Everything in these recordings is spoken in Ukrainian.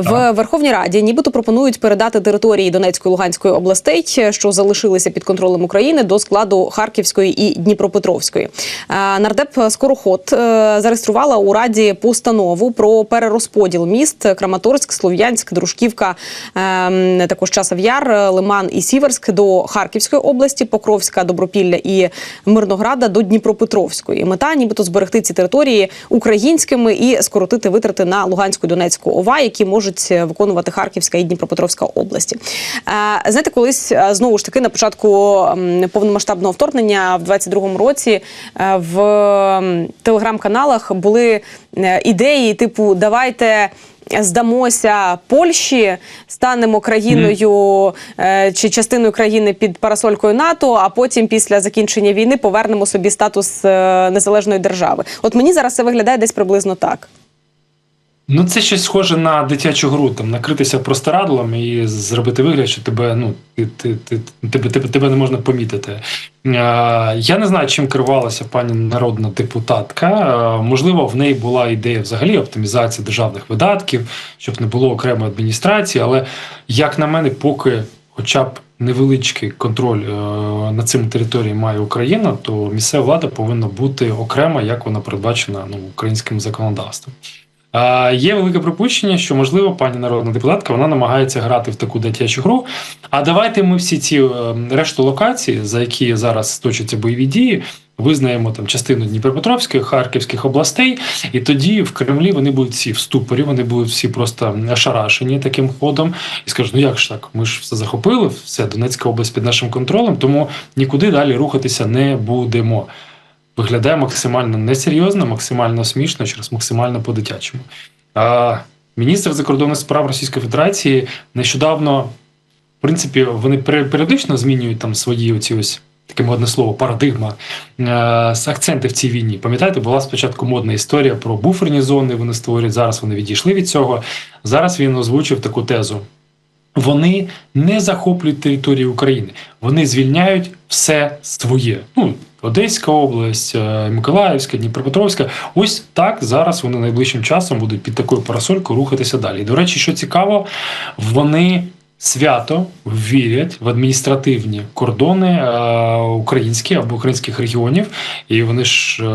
В Верховній Раді нібито пропонують передати території Донецької Луганської областей, що залишилися під контролем України, до складу Харківської і Дніпропетровської. Е, Нардеп Скороход е, зареєструвала у раді постанову про перерозподіл міст Краматорськ, Слов'янськ, Дружківка, е, також Часов Яр, Лиман і Сіверськ до Харківської області, Покровська, Добропілля і Мирнограда до Дніпропетровської. Мета нібито зберегти ці території українськими і скоротити витрати на Луганську Донецьку ОВА, які можуть виконувати Харківська і Дніпропетровська області. Е, Знаєте, колись е, знову ж таки на початку повномасштабного вторгнення в 22-му році е, в телеграм-каналах були е, ідеї, типу, давайте. Здамося Польщі, станемо країною е, чи частиною країни під парасолькою НАТО, а потім, після закінчення війни, повернемо собі статус е, незалежної держави. От мені зараз це виглядає десь приблизно так. Ну, це щось схоже на дитячу гру, там накритися простирадлом і зробити вигляд, що тебе ну ти, ти, ти, тебе, тебе, не можна помітити. Я не знаю, чим керувалася пані народна депутатка. Можливо, в неї була ідея взагалі оптимізації державних видатків, щоб не було окремої адміністрації. Але як на мене, поки, хоча б невеличкий контроль е, над цими територіями має Україна, то місцева влада повинна бути окрема, як вона передбачена ну, українським законодавством. Є велике припущення, що можливо пані народна депутатка вона намагається грати в таку дитячу гру. А давайте ми всі ці е, решту локацій, за які зараз точаться бойові дії, визнаємо там частину Дніпропетровської, Харківських областей, і тоді в Кремлі вони будуть всі в ступорі, вони будуть всі просто ошарашені таким ходом і скажуть: ну як ж так? Ми ж все захопили, все Донецька область під нашим контролем, тому нікуди далі рухатися не будемо виглядає максимально несерйозно, максимально смішно, через максимально по-дитячому. Міністр закордонних справ Російської Федерації нещодавно, в принципі, вони періодично змінюють там свої оці ось. Таке модне слово, парадигма е, з акценти в цій війні. Пам'ятаєте, була спочатку модна історія про буферні зони. Вони створюють зараз. Вони відійшли від цього. Зараз він озвучив таку тезу: вони не захоплюють територію України, вони звільняють все своє. Ну, Одеська область, е, Миколаївська, Дніпропетровська. Ось так зараз вони найближчим часом будуть під такою парасолькою рухатися далі. До речі, що цікаво, вони свято вірять в адміністративні кордони е, українські або українських регіонів, і вони ж е,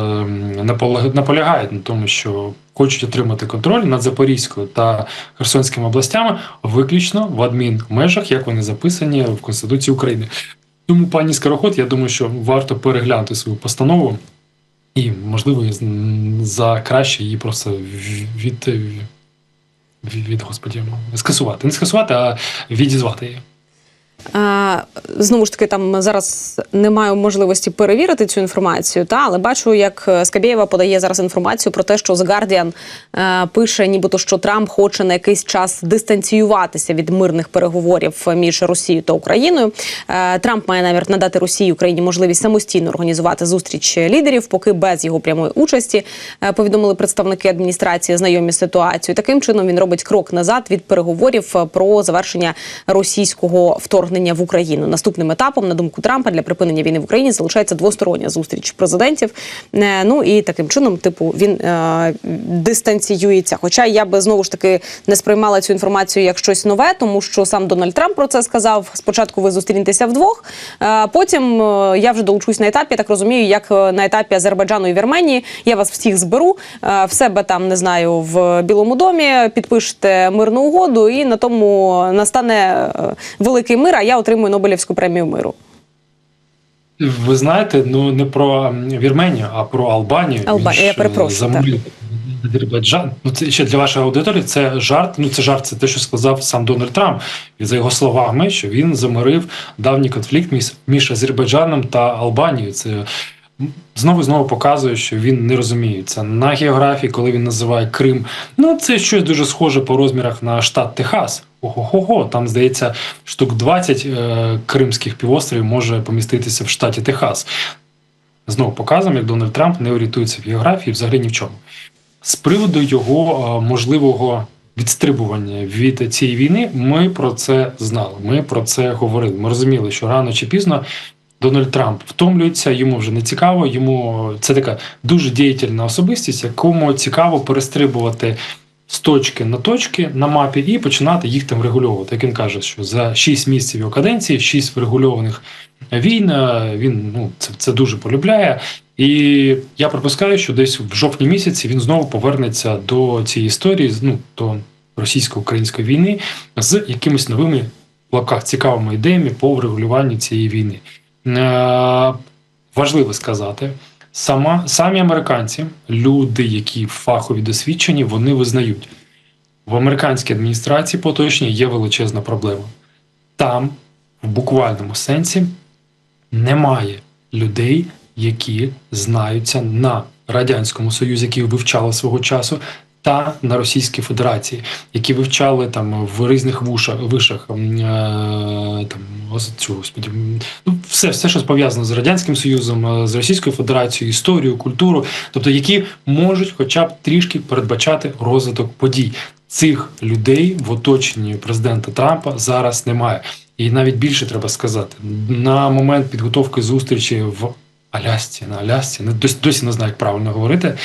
наполяг- наполягають на тому, що хочуть отримати контроль над Запорізькою та Херсонськими областями виключно в адмінмежах, як вони записані в Конституції України. Тому, пані Скороход, я думаю, що варто переглянути свою постанову і, можливо, за краще її просто від, від, від господі скасувати. Не скасувати, а відізвати її. Е, Знову ж таки, там зараз не маю можливості перевірити цю інформацію, та але бачу, як Скабєєва подає зараз інформацію про те, що The Guardian е, пише, нібито що Трамп хоче на якийсь час дистанціюватися від мирних переговорів між Росією та Україною. Е, Трамп має намір надати Росії Україні можливість самостійно організувати зустріч лідерів, поки без його прямої участі е, повідомили представники адміністрації, знайомі з ситуацією. Таким чином він робить крок назад від переговорів е, про завершення російського вторгнення в Україну. Наступним етапом, на думку Трампа, для припинення війни в Україні залишається двостороння зустріч президентів. Е, Ну і таким чином, типу, він е, дистанціюється. Хоча я би знову ж таки не сприймала цю інформацію як щось нове, тому що сам Дональд Трамп про це сказав. Спочатку ви зустрінетеся вдвох, е, потім е, я вже долучусь на етапі. Так розумію, як е, на етапі Азербайджану і Вірменії. Я вас всіх зберу е, в себе там, не знаю, в Білому домі, підпишете мирну угоду, і на тому настане е, великий мир. Я отримую Нобелівську премію миру. Ви знаєте, ну не про Вірменію, а про Албанію. Албанія, я перепрошую, замовляє Азербайджан. Ну це ще для вашої аудиторії. Це жарт. Ну це жарт. Це те, що сказав сам Дональд Трамп. І за його словами, що він замирив давній конфлікт між, між Азербайджаном та Албанією. Це знову і знову показує, що він не розуміється на географії, коли він називає Крим. Ну це щось дуже схоже по розмірах на штат Техас. Ого-го, там здається, штук 20 е, кримських півостровів може поміститися в штаті Техас. Знову показуємо, як Дональд Трамп не орієнтується в географії взагалі ні в чому. З приводу його е, можливого відстрибування від цієї війни, ми про це знали. Ми про це говорили. Ми розуміли, що рано чи пізно Дональд Трамп втомлюється, йому вже не цікаво. Йому це така дуже діятельна особистість, якому цікаво перестрибувати з точки на точки на мапі і починати їх там регульовувати. Як він каже, що за 6 місяців його каденції, 6 врегульованих війн, е, він ну, це, це дуже полюбляє. І я припускаю, що десь в жовтні місяці він знову повернеться до цієї історії, ну до російсько-української війни з якимись новими лапках цікавими ідеями по врегулюванню цієї війни. Е, важливо сказати, сама самі американці, люди, які фахові досвідчені, вони визнають в американській адміністрації поточній є величезна проблема. Там, в буквальному сенсі, немає людей, які знаються на радянському союзі, які вивчали свого часу. Та на Російській Федерації, які вивчали там в різних вушах, вишах е, там цю господі, ну все, все, що пов'язано з радянським союзом, е, з Російською Федерацією, історію, культуру, тобто які можуть, хоча б трішки передбачати розвиток подій. Цих людей в оточенні президента Трампа зараз немає. І навіть більше треба сказати на момент підготовки зустрічі в Алясці, на Алясці, не досі, досі не знаю, як правильно говорити.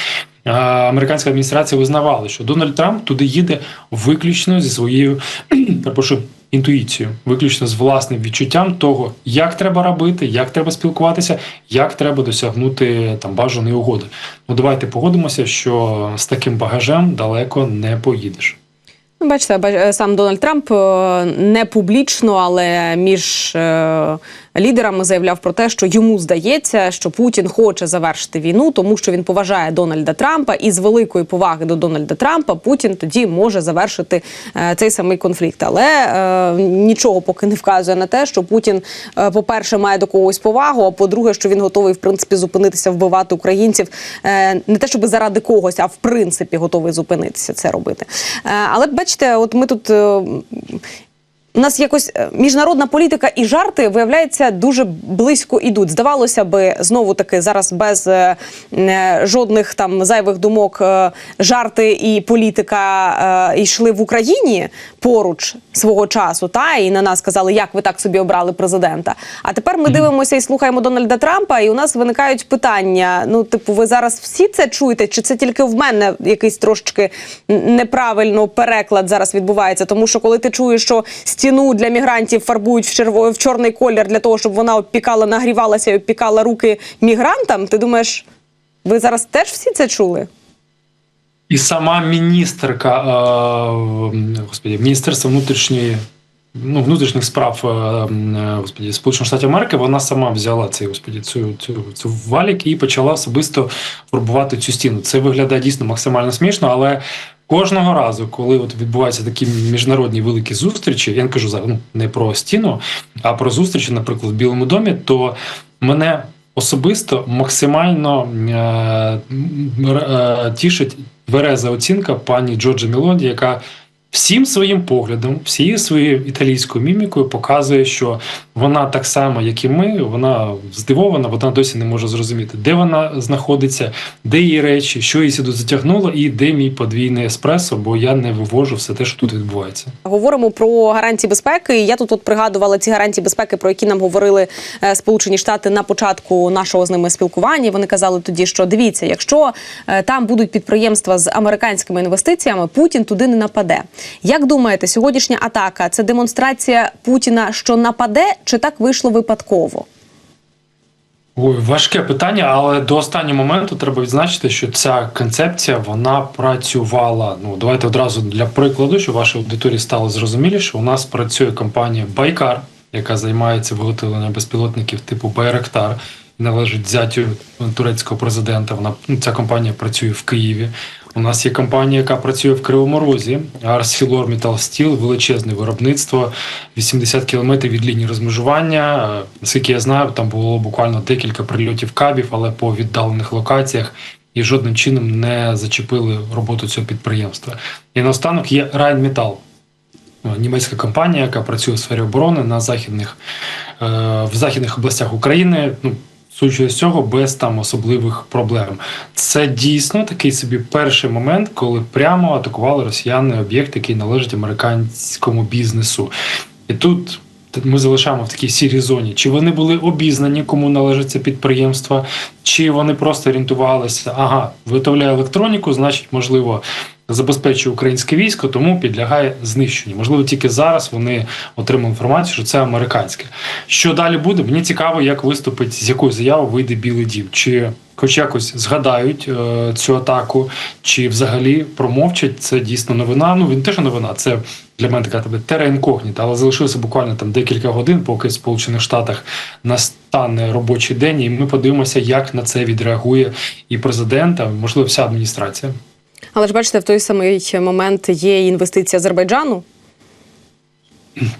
А, Американська адміністрація визнавала, що Дональд Трамп туди їде виключно зі своєю перепрошую, інтуїцією, виключно з власним відчуттям того, як треба робити, як треба спілкуватися, як треба досягнути там бажаної угоди. Ну давайте погодимося, що з таким багажем далеко не поїдеш. Ну, Бачите, ба- е, сам Дональд Трамп е, не публічно, але між е, лідерами заявляв про те, що йому здається, що Путін хоче завершити війну, тому що він поважає Дональда Трампа, і з великої поваги до Дональда Трампа Путін тоді може завершити е, цей самий конфлікт. Але е, нічого поки не вказує на те, що Путін, е, по-перше, має до когось повагу, а по-друге, що він готовий в принципі зупинитися, вбивати українців е, не те, щоб заради когось, а в принципі готовий зупинитися це робити. Е, але бачите, от ми тут. е, у нас якось е, міжнародна політика і жарти виявляється дуже близько ідуть. Здавалося би, знову таки зараз без е, е, жодних там зайвих думок е, жарти і політика е, йшли в Україні поруч свого часу. Та і на нас казали, як ви так собі обрали президента. А тепер ми дивимося і слухаємо Дональда Трампа, і у нас виникають питання: ну, типу, ви зараз всі це чуєте, чи це тільки в мене якийсь трошечки неправильно переклад зараз відбувається? Тому що коли ти чуєш, що стіну для мігрантів фарбують в черво в чорний колір для того, щоб вона обпікала, нагрівалася і обпікала руки мігрантам, ти думаєш, ви зараз теж всі це чули? І сама міністерка е, господі, Міністерства внутрішньої. Ну, внутрішніх справ е, е, господі, Сполучених Штатів Америки вона сама взяла цей господі, цю, цю, цю валік і почала особисто фарбувати цю стіну. Це виглядає дійсно максимально смішно, але кожного разу, коли от відбуваються такі міжнародні великі зустрічі, я не кажу зараз ну, не про стіну, а про зустрічі, наприклад, в Білому домі, то мене особисто максимально е, е, тішить твереза оцінка пані Джорджа Мелоді, яка всім своїм поглядом, всією своєю італійською мімікою показує, що вона так само, як і ми, вона здивована, вона досі не може зрозуміти, де вона знаходиться, де її речі, що її сюди затягнуло, і де мій подвійний еспресо, бо я не вивожу все те, що тут відбувається. Говоримо про гарантії безпеки. Я тут от пригадувала ці гарантії безпеки, про які нам говорили е, Сполучені Штати на початку нашого з ними спілкування. Вони казали тоді, що дивіться, якщо е, там будуть підприємства з американськими інвестиціями, Путін туди не нападе. Як думаєте, сьогоднішня атака це демонстрація Путіна, що нападе, чи так вийшло випадково? Ой, важке питання, але до останнього моменту треба відзначити, що ця концепція вона працювала. Ну давайте одразу для прикладу, щоб вашій аудиторії стало зрозуміліше. У нас працює компанія Байкар, яка займається виготовленням безпілотників типу Байрактар. Належить зятю турецького президента. Вона ну, ця компанія працює в Києві. У нас є компанія, яка працює в Кривому Розі. ArcelorMittal Steel, величезне виробництво, 80 кілометрів від лінії розмежування. Е, Наскільки я знаю, там було буквально декілька прильотів кабів, але по віддалених локаціях і жодним чином не зачепили роботу цього підприємства. І наостанок є Rheinmetall, німецька компанія, яка працює в сфері оборони на західних е, в західних областях України. Ну судячи з цього, без там особливих проблем. Це дійсно такий собі перший момент, коли прямо атакували росіяни об'єкт, який належить американському бізнесу. І тут ми залишаємо в такій сірій зоні. Чи вони були обізнані, кому належить це підприємство, чи вони просто орієнтувалися, ага, виготовляє електроніку, значить, можливо, забезпечує українське військо, тому підлягає знищенню. Можливо, тільки зараз вони отримали інформацію, що це американське. Що далі буде? Мені цікаво, як виступить з якою заявою вийде Білий Дім. Чи хоч якось згадають е, цю атаку, чи взагалі промовчать це дійсно новина. Ну він теж новина. Це для мене така тебе тера інкогніта, але залишилося буквально там декілька годин, поки в Сполучених Штатах настане робочий день, і ми подивимося, як на це відреагує і президент, а можливо, вся адміністрація. Але ж бачите, в той самий момент є інвестиція Азербайджану.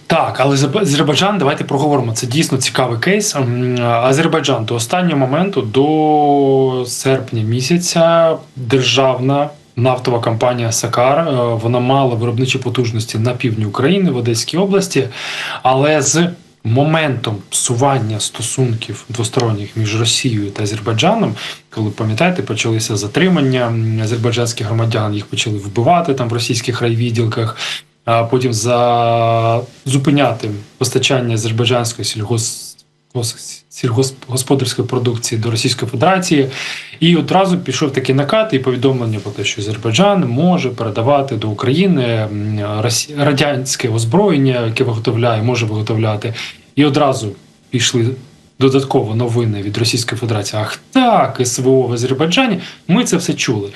Так, але Азербайджан, давайте проговоримо. Це дійсно цікавий кейс. Азербайджан до останнього моменту, до серпня місяця, державна нафтова компанія Сакар е, вона мала виробничі потужності на півдні України в Одеській області, але з моментом псування стосунків двосторонніх між Росією та Азербайджаном, коли пам'ятаєте, почалися затримання азербайджанських громадян, їх почали вбивати там в російських райвідділках а потім за зупиняти постачання азербайджанської сільгос... гос- сільгосподарської продукції до Російської Федерації, і одразу пішов такий накат і повідомлення про те, що Азербайджан може передавати до України радянське озброєння, яке виготовляє, може виготовляти, і одразу пішли. Додатково новини від Російської Федерації. Ах так, СВО в Азербайджані. Ми це все чули.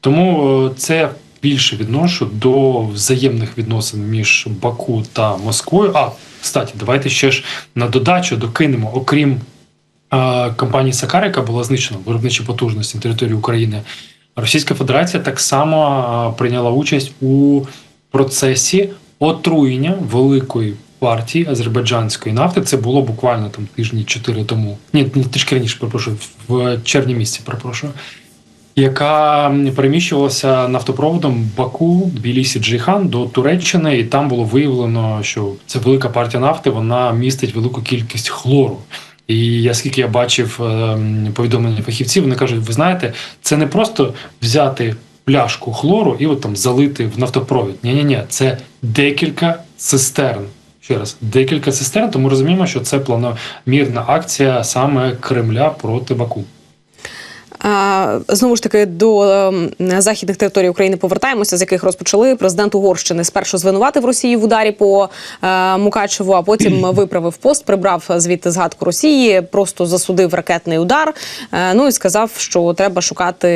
Тому е, це більше відношу до взаємних відносин між Баку та Москвою. А, кстати, давайте ще ж на додачу докинемо, окрім е, компанії Сакар, яка була знищена виробничі потужності на території України. Російська Федерація так само е, прийняла участь у процесі отруєння великої партії азербайджанської нафти. Це було буквально там тижні чотири тому. Ні, трішки раніше, перепрошую, в червні місяці, перепрошую яка переміщувалася нафтопроводом Баку, Тбілісі, Джейхан до Туреччини, і там було виявлено, що це велика партія нафти, вона містить велику кількість хлору. І я скільки я бачив ем, повідомлення фахівців, вони кажуть: ви знаєте, це не просто взяти пляшку хлору і от там залити в нафтопровід. Ні, ні, ні, це декілька цистерн. Ще раз, декілька цистерн, тому розуміємо, що це планомірна акція саме Кремля проти Баку. Знову ж таки до ем, західних територій України повертаємося, з яких розпочали. Президент Угорщини спершу звинуватив Росію в ударі по е, Мукачеву, а потім виправив пост, прибрав звідти згадку Росії, просто засудив ракетний удар. Е, ну і сказав, що треба шукати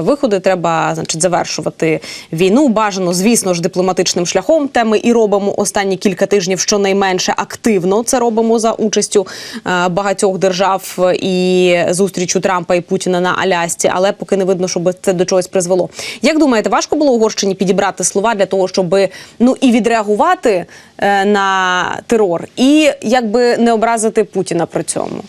виходи, треба значить завершувати війну. Бажано, звісно ж, дипломатичним шляхом. Те ми і робимо останні кілька тижнів, щонайменше активно це робимо за участю е, багатьох держав і зустрічу Трампа і Путіна на Алясці, але поки не видно, щоб це до чогось призвело. Як думаєте, важко було Угорщині підібрати слова для того, щоб ну і відреагувати е, на терор, і якби не образити Путіна при цьому?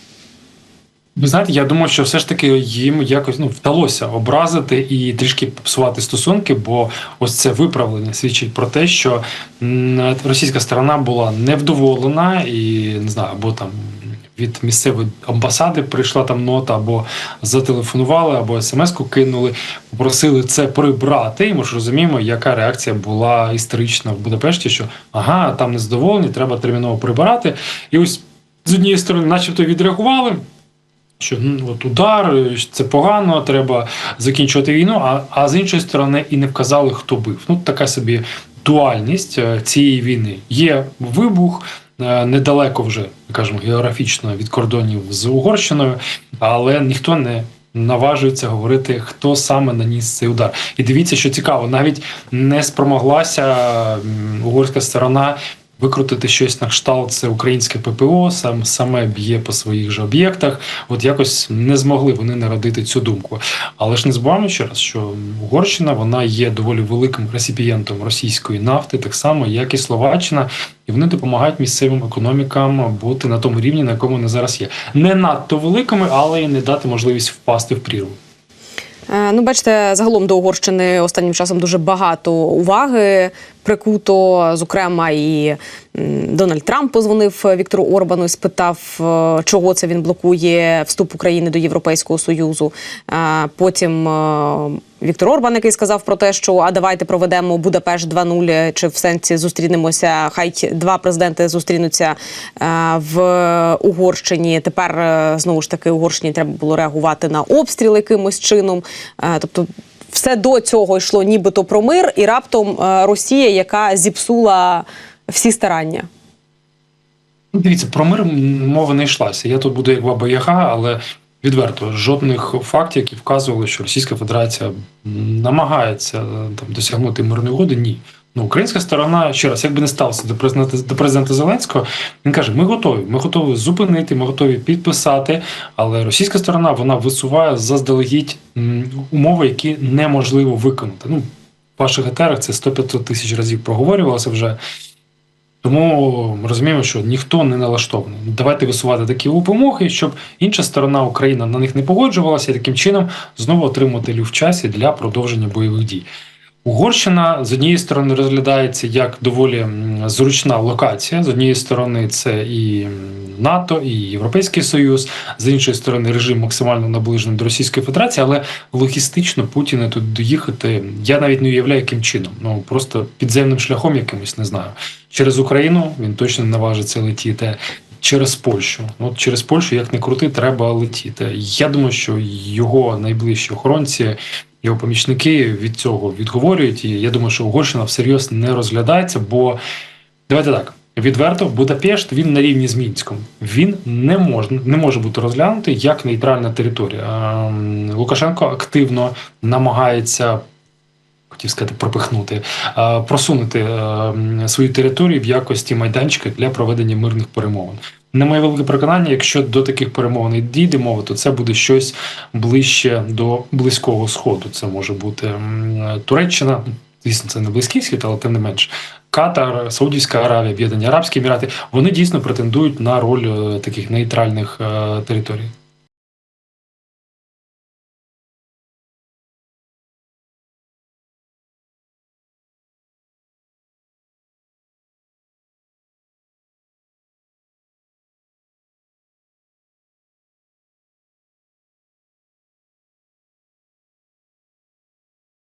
Ви знаєте, я думаю, що все ж таки їм якось ну вдалося образити і трішки попсувати стосунки, бо ось це виправлення свідчить про те, що російська сторона була невдоволена і не знаю, або там. Від місцевої амбасади прийшла там нота, або зателефонували, або смс-ку кинули, попросили це прибрати. І ми ж розуміємо, яка реакція була історична в Будапешті, що ага, там незадоволені, треба терміново прибирати. І ось з однієї сторони, начебто, відреагували що ну, от удар, це погано, треба закінчувати війну. А, а з іншої сторони, і не вказали, хто бив. Ну така собі дуальність е, цієї війни. Є вибух недалеко вже, кажемо, географічно від кордонів з Угорщиною, але ніхто не. Наважується говорити, хто саме наніс цей удар, і дивіться, що цікаво, навіть не спромоглася угорська сторона викрутити щось на кшталт це українське ППО, сам саме б'є по своїх же об'єктах. От якось не змогли вони народити цю думку. Але ж не забуваємо ще раз, що Угорщина вона є доволі великим реципієнтом російської нафти, так само як і Словаччина, і вони допомагають місцевим економікам бути на тому рівні, на якому вони зараз є. Не надто великими, але і не дати можливість впасти в прірву. Е, Ну, бачите, загалом до Угорщини останнім часом дуже багато уваги прикуто. Зокрема, і Дональд Трамп позвонив Віктору Орбану і спитав, е, чого це він блокує вступ України до Європейського Союзу. Е, Потім е, Віктор Орбан, який сказав про те, що а давайте проведемо Будапешт 2.0, чи в сенсі зустрінемося. Хай два президенти зустрінуться е, в Угорщині. Тепер е, знову ж таки Угорщині треба було реагувати на обстріл якимось чином. Е, Тобто все до цього йшло нібито про мир, і раптом е, Росія, яка зіпсула всі старання. Ну, Дивіться, про мир мова не йшлася. Я тут буду як баба Яга, але відверто жодних фактів, які вказували, що Російська Федерація намагається е, там досягнути мирної угоди. Ні. Ну, українська сторона ще раз, як би не сталося до президента до президента Зеленського, він каже: ми готові, ми готові зупинити, ми готові підписати. Але російська сторона вона висуває заздалегідь умови, які неможливо виконати. Ну, в ваших етерах це 100-500 тисяч разів проговорювалося вже. Тому ми розуміємо, що ніхто не налаштований. Давайте висувати такі вимоги, щоб інша сторона Україна на них не погоджувалася і таким чином знову отримати люфт часі для продовження бойових дій. Угорщина з однієї сторони розглядається як доволі зручна локація. З однієї сторони, це і НАТО, і Європейський Союз, з іншої сторони, режим максимально наближений до Російської Федерації, але логістично Путіна тут доїхати. Я навіть не уявляю, яким чином. Ну просто підземним шляхом якимось не знаю. Через Україну він точно не наважиться летіти. Через Польщу, Ну, через Польщу, як не крути, треба летіти. Я думаю, що його найближчі охоронці, його помічники від цього відговорюють. І я думаю, що Угорщина всерйоз не розглядається, бо давайте так. Відверто, Будапешт він на рівні з Мінськом. Він не може не може бути розглянутий як нейтральна територія. Ем, Лукашенко активно намагається. Хотів сказати, пропихнути, просунути е, свою територію в якості майданчика для проведення мирних перемовин. На моє велике переконання, якщо до таких перемовин і дійде мова, то це буде щось ближче до близького сходу. Це може бути Туреччина, звісно, це не близький схід, але тим не менш. Катар, Саудівська Аравія, Об'єднані Арабські Емірати, вони дійсно претендують на роль е, таких нейтральних е, територій.